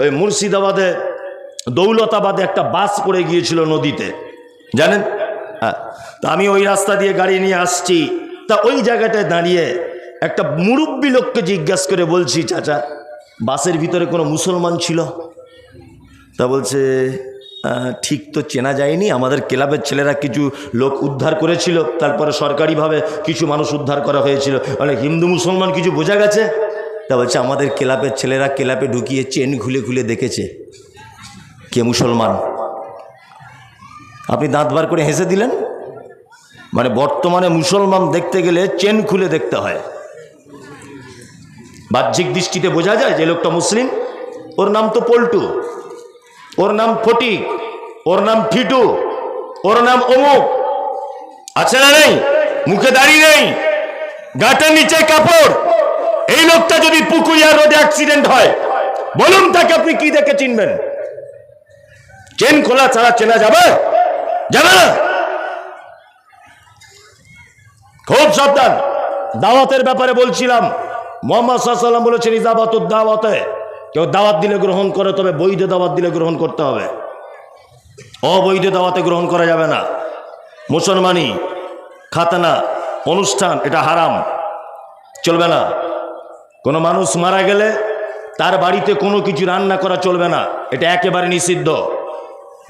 ওই মুর্শিদাবাদে দৌলতাবাদে একটা বাস পড়ে গিয়েছিল নদীতে জানেন? হ্যাঁ। তা আমি ওই রাস্তা দিয়ে গাড়ি নিয়ে আসছি। তা ওই জায়গাটায় দাঁড়িয়ে একটা মুরব্বী লোককে জিজ্ঞাসা করে বলছি চাচা বাসের ভিতরে কোনো মুসলমান ছিল? তা বলছে "আহ, ঠিক তো চেনা যায়নি। আমাদের ক্লাবের ছেলেরা কিছু লোক উদ্ধার করেছিল। তারপরে সরকারিভাবে কিছু মানুষ উদ্ধার করা হয়েছিল। মানে হিন্দু মুসলমান কিছু বোঝা গেছে? তা বলছে, আমাদের ক্লাবের ছেলেরা ক্লাবে ঢুকিয়ে চেন খুলে খুলে দেখেছে কে মুসলমান। আপনি দাঁত বার করে হেসে দিলেন? মানে বর্তমানে মুসলমান দেখতে গেলে চেন খুলে দেখতে হয়। বাহ্যিক দৃষ্টিতে বোঝা যায় যে লোকটা মুসলিম। ওর নাম তো পল্টু। ওর নাম ফটিক। ওর নাম ফিটু ওর নাম অমুক। আছে না নেই? মুখে দাঁড়িয়ে নেই। গাটার নিচে কাপড়। এই লোকটা যদি পুকুরিয়া রোডে অ্যাক্সিডেন্ট হয়, বলুন তাকে আপনি কি দেখে চিনবেন? চেন খোলা ছাড়া চেনা যাবে? যাবে না? খুব সাবধান। দাওয়াতের ব্যাপারে বলছিলাম। মোহাম্মদ সাল্লাম বলেছেন, ইজাবাত দাওয়াতে। কেউ দাওয়াত দিলে গ্রহণ করে, তবে বৈধ দাওয়াত দিলে গ্রহণ করতে হবে। অবৈধ দাওয়াতে গ্রহণ করা যাবে না। মুসলমানি, খাতানা, অনুষ্ঠান, এটা হারাম। চলবে না। কোনো মানুষ মারা গেলে তার বাড়িতে কোনো কিছু রান্না করা চলবে না। এটা একেবারে নিষিদ্ধ।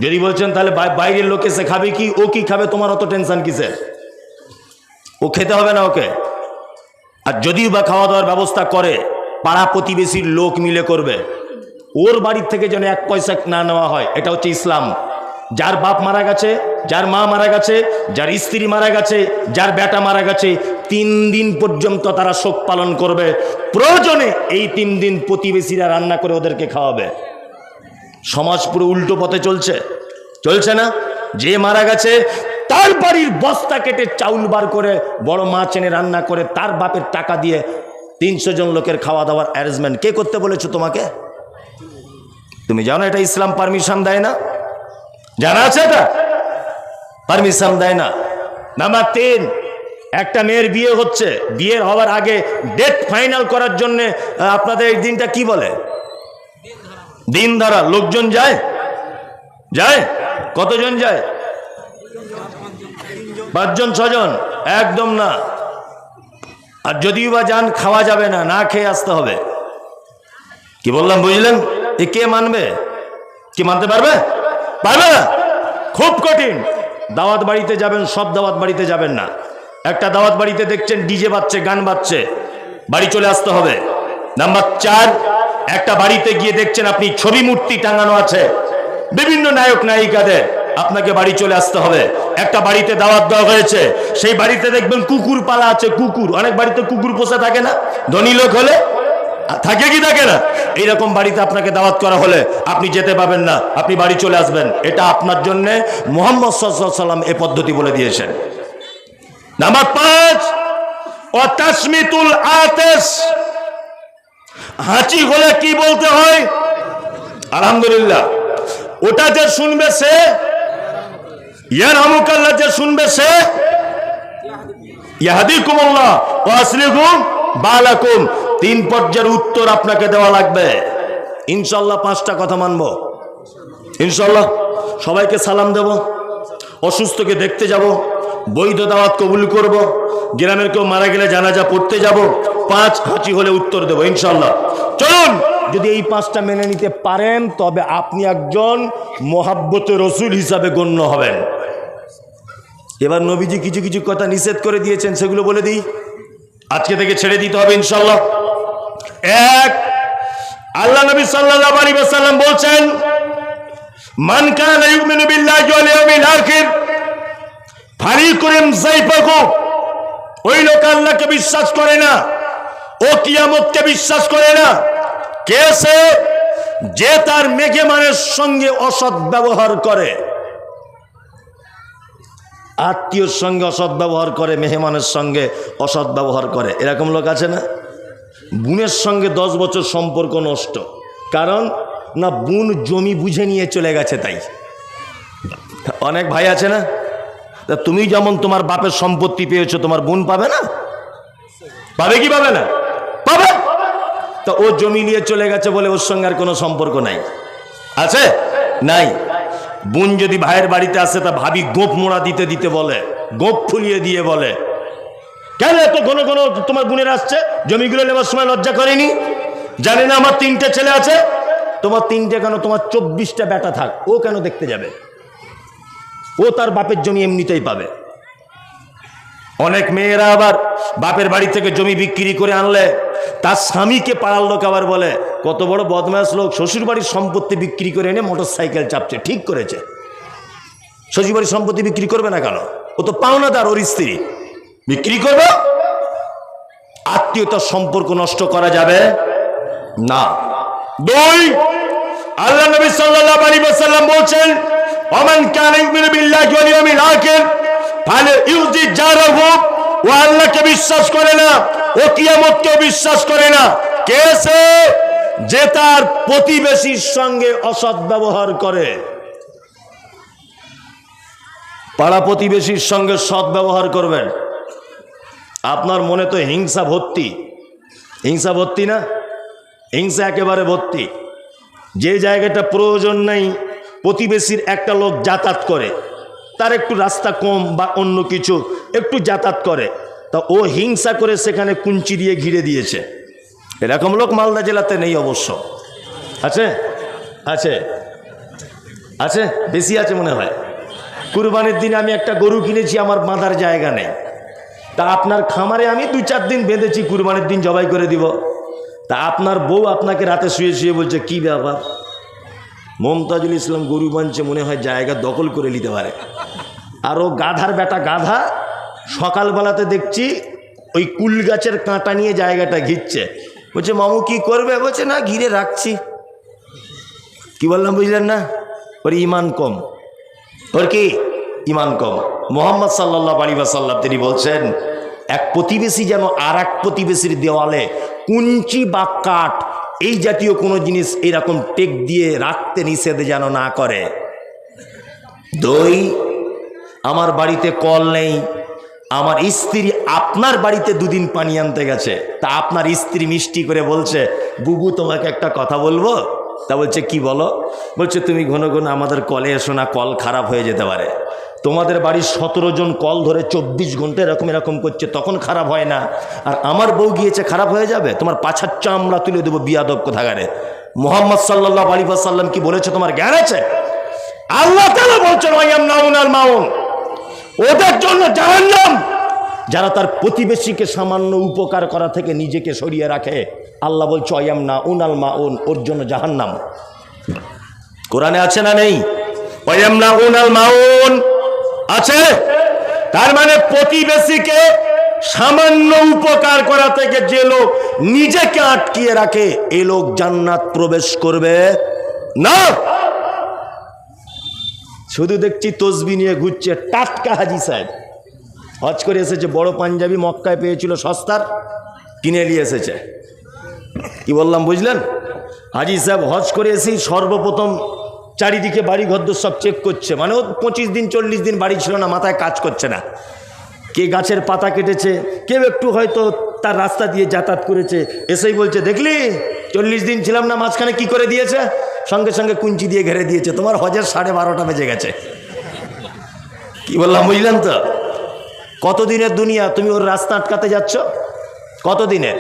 যদি বলছেন, তাহলে বাইরের লোক এসে খাবে কি? ও কি খাবে? তোমার অত টেনশন কিসের? ও খেতে হবে না ওকে। আর যদিও বা খাওয়া দাওয়ার ব্যবস্থা করে, পাড়া প্রতিবেশীর লোক মিলে করবে, ওর বাড়ির থেকে যেন এক পয়সা না নেওয়া হয়, এটা হচ্ছে ইসলাম। যার বাপ মারা গেছে যার মা মারা গেছে, যার স্ত্রী মারা গেছে, যার বেটা মারা গেছে, তিন দিন পর্যন্ত তারা শোক পালন করবে। প্রয়োজনে এই তিন দিন প্রতিবেশীরা রান্না করে ওদেরকে খাওয়াবে। সমাজ পুরো উল্টো পথে চলছে। চলছে না? যে মারা গেছে, তার বাড়ির বস্তা কেটে চাউল বার করে বড় মাছ এনে রান্না করে তার বাপের টাকা দিয়ে তিনশো জন লোকের খাওয়া দাওয়ার অ্যারেঞ্জমেন্ট কে করতে বলেছ তোমাকে? তুমি জানো এটা ইসলাম পারমিশন দেয় না? জানা আছে এটা? পারমিশন দেয় না। নাম্বার তিন, একটা মেয়ের বিয়ে হচ্ছে। বিয়ের হওয়ার আগে ডেট ফাইনাল করার জন্যে আপনাদের এই দিনটা কি বলে? দিন ধারা। লোকজন যায়? যায়? কতজন যায়? পাঁচজন, ছজন? একদম না। আর যদিও বা যান, খাওয়া যাবে না না খেয়ে আসতে হবে। কি বললাম, বুঝলেন? এ কে মানবে? কি মানতে পারবে? পারবে? খুব কঠিন। দাওয়াত বাড়িতে যাবেন, সব দাওয়াত বাড়িতে যাবেন না। একটা দাওয়াত বাড়িতে দেখছেন, ডিজে বাজছে, গান বাজছে। বাড়ি চলে আসতে হবে। নাম্বার চার, একটা বাড়িতে গিয়ে দেখছেন আপনি ছবি মূর্তি টাঙানো আছে। বিভিন্ন নায়ক, নায়িকাদের আপনাকে বাড়ি চলে আসতে হবে। একটা বাড়িতে দাওয়াত দেওয়া হয়েছে। সেই বাড়িতে দেখবেন কুকুর পালা আছে, কুকুর। অনেক বাড়িতে কুকুর পোষা থাকে না। ধনী লোক হলে থাকে কি থাকে না? এইরকম বাড়িতে আপনাকে দাওয়াত করা হলে আপনি যেতে পাবেন না, আপনি বাড়ি চলে আসবেন। এটা আপনার জন্য মোহাম্মদ সাল্লাম এ পদ্ধতি বলে দিয়েছেন। নাম্বার পাঁচ ও তাসমিতুল আতেশ হাঁচি হলে কি বলতে হয়? আলহামদুলিল্লাহ। ওটা যে শুনবে সে ইয়ার হামুকাল্লাহ যে শুনবে সে ও আসলিকুম বালাকুম। তিন পর্যায়ের উত্তর আপনাকে দেওয়া লাগবে। ইনশাল্লাহ পাঁচটা কথা মানব। ইনশাল্লাহ সবাইকে সালাম দেব। অসুস্থকে দেখতে যাব। বৈধ দাওয়াত কবুল করব। গ্রামের কেউ মারা গেলে জানাজা পড়তে যাব। পাঁচ হাঁচি হলে উত্তর দেব ইনশাল্লাহ চলুন, যদি এই পাঁচটা মেনে নিতে পারেন, তবে আপনি একজন মোহাব্বত রসুল হিসাবে গণ্য হবেন। এবার নবীজি কিছু কিছু কথা নিষেধ করে দিয়েছেন, সেগুলো বলে দিই। আজকে থেকে ছেড়ে দিতে হবে ইনশাল্লাহ এক। আল্লাহ নবী সাল্লাল্লাহু আলাইহি ওয়াসাল্লাম বলছেন, মান কানা ইউমিনু বিল্লাহি ওয়াল ইয়াউমিল আখির ফারিকুম যাইফাকু ওই লোক আল্লাহকে বিশ্বাস করে না, ও কিয়ামতকে বিশ্বাস করে না। কে সে? যে তার মেঘেমানের সঙ্গে অসৎ ব্যবহার করে। আত্মীয়র সঙ্গে অসৎ ব্যবহার করে, মেহমানের সঙ্গে অসৎ ব্যবহার করে। এরকম লোক আছে না? বোনের সঙ্গে দশ বছর সম্পর্ক নষ্ট। কারণ, না, বোন জমি বুঝে নিয়ে চলে গেছে তাই। অনেক ভাই আছে না? তা তুমি যেমন তোমার বাপের সম্পত্তি পেয়েছ, তোমার বোন পাবে না? পাবে কি পাবে না? পাবে? তা ও জমি নিয়ে চলে গেছে বলে ওর সঙ্গে আর কোনো সম্পর্ক নাই। আছে? নাই। বোন যদি ভাইয়ের বাড়িতে আসে, তা ভাবি গোপ মোড়া দিতে দিতে বলে, গোপ ফুলিয়ে দিয়ে বলে। কেন এত ঘন ঘন তোমার বোনের আসছে? জমিগুলো নেবার সময় লজ্জা করেনি? জানে না আমার তিনটে ছেলে আছে? তোমার তিনটে কেন তোমার চব্বিশটা বেটা থাক? ও কেন দেখতে যাবে? ও তার বাপের জমি এমনিতেই পাবে। অনেক মেয়েরা আবার বাপের বাড়ি থেকে জমি বিক্রি করে আনলে, তার স্বামীকে পাড়ার লোক আবার বলে, কত বড় বদমাস লোক শ্বশুর বাড়ির সম্পত্তি বিক্রি করে এনে মোটর সাইকেল চাপছে, ঠিক করেছে। শ্বশুর বাড়ির সম্পত্তি বিক্রি করবে না কেন? ও তো পাওনাদার, ওর স্ত্রী। বিক্রি করবে? আত্মীয়তার সম্পর্ক নষ্ট করা যাবে না। দুই, আল্লাহ নবী সাল্লাল্লাহু আলাইহি ওয়াসাল্লাম বলছেন ইউজি জারাহু, ও আল্লাহকে বিশ্বাস করে না, ও কিয়ামতকে বিশ্বাস করে না। কে সে? যে তার প্রতিবেশীর সঙ্গে অসৎ ব্যবহার করে। পাড়া প্রতিবেশীর সঙ্গে সৎ ব্যবহার করবেন। আপনার মনে তো হিংসা ভর্তি। হিংসা ভর্তি না? হিংসা একেবারে ভর্তি। যে জায়গাটা প্রয়োজন নেই, প্রতিবেশীর একটা লোক যাতায়াত করে, তার একটু রাস্তা কম বা অন্য কিছু একটু যাতায়াত করে, তা ও হিংসা করে সেখানে কুঞ্চি দিয়ে ঘিরে দিয়েছে। এরকম লোক মালদা জেলাতে নেই অবশ্য। আছে? আছে। আছে? বেশি আছে মনে হয়। কুরবানির দিনে আমি একটা গরু কিনেছি, আমার বাঁধার জায়গা নেই। তা আপনার খামারে আমি দুই চার দিন বেঁধেছি, কুরবানির দিন জবাই করে দিব। তা আপনার বউ আপনাকে রাতে শুয়ে শুয়ে বলছে, কি ব্যাপার? মমতাজুল ইসলাম গরু বানছে, মনে হয় জায়গা দখল করে নিতে পারে। আর ও গাধার বেটা গাধা, সকালবেলাতে দেখছি ওই কুল গাছের কাঁটা নিয়ে জায়গাটা ঘিরছে। বলছে, মামু, কি করবে? বলছে, না, ঘিরে রাখছি। কি বললাম, বুঝলেন না? ওর ইমান কম। ওর কি? ইমান কম। মোহাম্মদ সাল্লাহ আলী সাল্লাম তিনি বলছেন এক প্রতিবেশী যেন আর এক প্রতিবেশীর দেওয়ালে কুঞ্চি বা কাঠ, এই জাতীয় কোনো জিনিস এরকম টেক দিয়ে রাখতে নিষেধ যেন না করে। দই, আমার বাড়িতে কল নেই, আমার স্ত্রী আপনার বাড়িতে দুদিন পানি আনতে গেছে, তা আপনার স্ত্রী মিষ্টি করে বলছে, বুবু, তোমাকে একটা কথা বলব? তা বলছে, কি বলো? বলছে, তুমি ঘন ঘন আমাদের কলে এসো না, কল খারাপ হয়ে যেতে পারে। তোমাদের বাড়ির সতেরো জন কল ধরে চব্বিশ ঘণ্টা এরকম এরকম করছে, তখন খারাপ হয় না। আর আমার বউ গিয়েছে, খারাপ হয়ে যাবে? তোমার পাছার চামড়া তুলে দেবো বিয়াদব কোথাগারে মোহাম্মদ সাল্লাহ আলী সাল্লাম কি বলেছে তোমার জ্ঞান আছে? আল্লাহ বলছেন আল ওদের জন্য জাহান্নাম। যারা তার প্রতিবেশীকে সামান্য উপকার করা থেকে নিজেকে সরিয়ে রাখে, আল্লাহ বলছে অয়াম না উনাল মা উন ওর জন্য জাহান্নাম। কোরআনে আছে না নেই? অয়াম না উনাল মাউন। আছে? তার মানে প্রতিবেশীকে সামান্য উপকার করা থেকে যে লোক নিজেকে আটকিয়ে রাখে, এ লোক জান্নাত প্রবেশ করবে না। শুধু দেখছি তসবি নিয়ে ঘুরছে টাটকা হাজি সাহেব। হজ করে এসেছে, বড় পাঞ্জাবি মক্কায় পেয়েছিল সস্তার, কিনে নিয়ে এসেছে। কি বললাম, বুঝলেন? হাজি সাহেব হজ করে এসেই সর্বপ্রথম চারিদিকে বাড়ি ঘরদোর সব চেক করছে। মানে ও পঁচিশ দিন, চল্লিশ দিন বাড়ি ছিল না, মাথায় কাজ করছে না। কে গাছের পাতা কেটেছে, কেউ একটু হয়তো তার রাস্তা দিয়ে যাতায়াত করেছে। এসেই বলছে, দেখলি, চল্লিশ দিন ছিলাম না, মাঝখানে কি করে দিয়েছে? সঙ্গে সঙ্গে কুঞ্চি দিয়ে ঘেরে দিয়েছে, তোমার হজের সাড়ে বারোটা বেজে গেছে। কি বললাম, বুঝলেন তো? কতদিনের দুনিয়া? তুমি ওর রাস্তা আটকাতে যাচ্ছ? কতদিনের?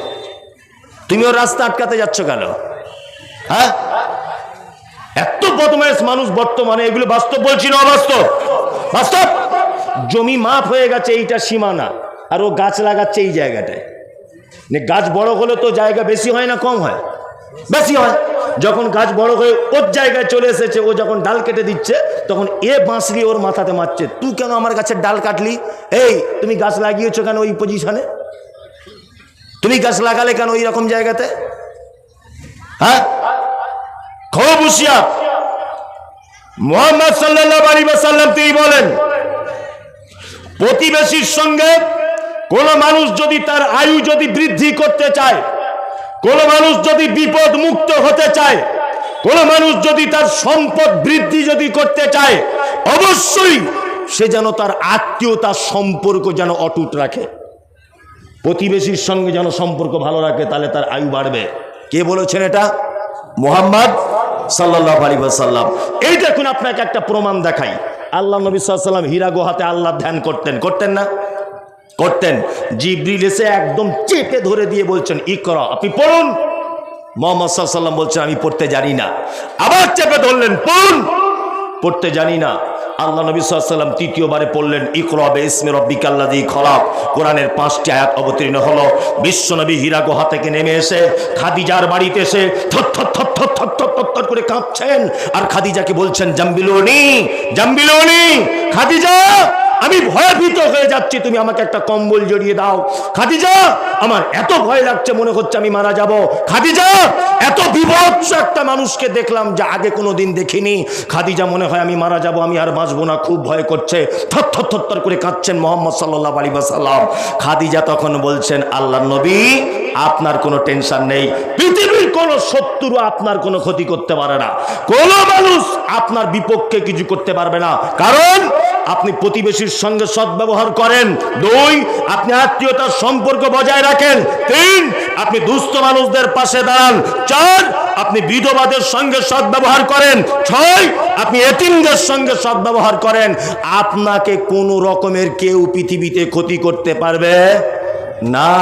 তুমি ওর রাস্তা আটকাতে যাচ্ছ কেন? হ্যাঁ? এত বদমাইশ মানুষ বর্তমানে, এগুলো বাস্তব বলছি না অবাস্তব। বাস্তব? জমি মাপ হয়ে গেছে, এইটা সীমানা। আর ও গাছ লাগাচ্ছে এই জায়গাটায়। গাছ বড় হলে তো জায়গা বেশি হয় না কম হয়? বেশি হয়। যখন গাছ বড় হয়ে ওর জায়গায় চলে এসেছে, ও যখন ডাল কেটে দিচ্ছে, তখন এ বাঁশলি ওর মাথাতে মারছে। তুই কেন আমার গাছের ডাল কাটলি? এই, তুমি গাছ লাগিয়েছো কেন ওই পজিশনে? তুমি গাছ লাগালে কেন ওই রকম জায়গাতে? হ্যাঁ? খুব হুশিয়ার মোহাম্মদ সাল্লাহ আলী সাল্লাম তিনি বলেন, প্রতিবেশীর সঙ্গে কোন মানুষ যদি তার আয়ু যদি বৃদ্ধি করতে চায়, কোন মানুষ যদি বিপদ মুক্ত হতে চায়, কোন মানুষ যদি তার সম্পদ বৃদ্ধি যদি করতে চায়, অবশ্যই সে যেন তার আত্মীয়তার সম্পর্ক যেন অটুট রাখে। প্রতিবেশীর সঙ্গে যেন সম্পর্ক ভালো রাখে, তাহলে তার আয়ু বাড়বে। কে বলেছেন এটা? মোহাম্মদ সাল্লাহ আলী সাল্লাম এই দেখুন আপনাকে একটা প্রমাণ দেখাই। আল্লাহ নবী সাল্লাম হীরা গোহাতে আল্লাহ ধ্যান করতেন। করতেন না? করতেন। জিব্রিল এসে একদম চেপে ধরে দিয়ে বলছেন ই কর আপনি পড়ুন। মোহাম্মদ সাল্লাম বলছেন, আমি পড়তে জানি না। আবার চেপে ধরলেন, পড়ুন। পড়তে জানি না। আল্লাহ নবী সাল্লাম তৃতীয়বারে পড়লেন ইকরবে ইসমে রব্বিকাল্লাদি খলাক। কোরআনের পাঁচটি আয়াত অবতীর্ণ হলো বিশ্বনবী হীরা গুহা থেকে নেমে এসে খাদিজার বাড়িতে এসে থর করে কাঁপছেন। আর খাদিজাকে বলছেন, জাম্বিলোনি জাম্বিলোনি, খাদিজা আমি ভয়ভীত হয়ে যাচ্ছি, তুমি আমাকে একটা কম্বল জড়িয়ে দাও। খাদিজা, আমার এত ভয় লাগছে, মনে হচ্ছে আমি মারা যাব। খাদিজা, এত বিভৎস একটা মানুষকে দেখলাম যা আগে কোনো দিন দেখিনি। খাদিজা মনে হয় আমি মারা যাব, আমি আর বাঁচবো না, খুব ভয় করছে। থর থর থর করে কাঁদছেন মোহাম্মদ সাল্লাহ আলী সাল্লাম খাদিজা তখন বলছেন আল্লাহ নবী, আপনার কোনো টেনশন নেই। পৃথিবীর কোনো শত্রু আপনার কোনো ক্ষতি করতে পারে না। কোনো মানুষ আপনার বিপক্ষে কিছু করতে পারবে না। কারণ আপনি প্রতিবেশীর সঙ্গে সদ্ব্যবহার করেন। দুই, আপনি আত্মীয়তার সম্পর্ক বজায় রাখেন। তিন, আপনি দুস্থ মানুষদের পাশে দাঁড়ান। চার, আপনি বিধবাদের সঙ্গে সদ্ব্যবহার করেন। ছয়, আপনি এতিমদের সঙ্গে সদ্ব্যবহার করেন। আপনাকে কোনো রকমের কেউ পৃথিবীতে ক্ষতি করতে পারবে না।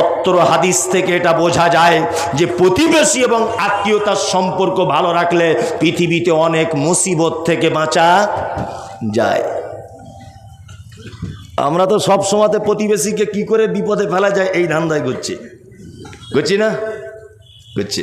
অত্র হাদিস থেকে এটা বোঝা যায় যে প্রতিবেশী এবং আত্মীয়তার সম্পর্ক ভালো রাখলে পৃথিবীতে অনেক মুসিবত থেকে বাঁচা যায়। আমরা তো সব সময়তে প্রতিবেশীকে কি করে বিপদে ফেলা যায়, এই ধান্দায় করছি করছি না? করছি